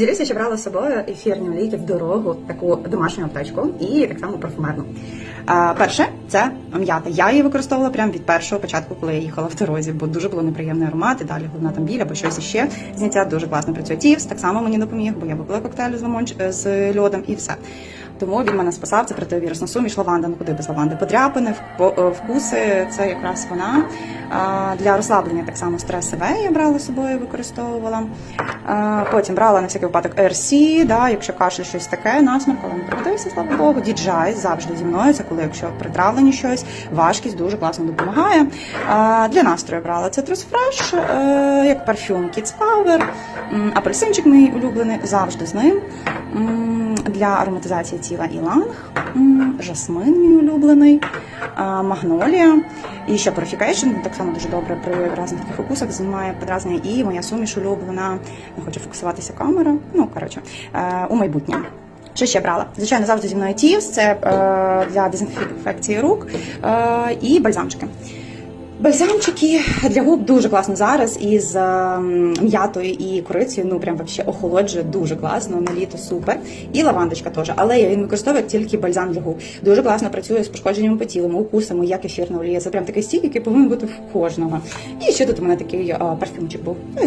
Ділюся, що брала з собою ефірні олійки в дорогу, таку домашню аптечку і так само парфумерну. Перше це м'ята. Я її використовувала прямо від першого початку, коли я їхала в дорозі, бо дуже було неприємний аромат, і далі головна там біль або щось іще. Зняття дуже класно працює. Тівс так само мені допоміг, бо я випила коктейль з лимон з льодом і все. Тому він мене спасав. Це противірусна суміш, лаванда, ну куди без лаванди. Подряпини, е, вкуси, це якраз вона. Для розслаблення так само стрес СВ я брала з собою, використовувала. Потім брала на всякий випадок RC, да, якщо кашель щось таке, насморк, але не пригодився, слава Богу. DJI завжди зі мною. Це коли якщо притравлені щось, важкість дуже класно допомагає. Для настрою брала Trust Fresh, е, як парфюм Kids Power, апельсинчик мій улюблений, завжди з ним. Для ароматизації тіла іланг, жасмин мій улюблений, магнолія і ще Purification, так само дуже добре при різних таких укусах знімає подразнення. І моя суміш улюблена, не хочу фокусуватися камера. Ну коротше, е, у майбутнє. Що ще брала? Звичайно, завжди зі мною Тівс, це е, для дезінфекції рук е, і бальзамчики. Бальзамчики для губ дуже класно зараз із ем, м'ятою і корицею. Ну прям вообще охолоджує дуже класно. На літо супер. І лавандочка теж. Але я він використовує тільки бальзам для губ. Дуже класно працює з пошкодженнями по тілу, укусами, як ефірна олія. Це прям такий стік, який повинен бути в кожного. І ще тут у мене такий е, парфюмчик був. Ну,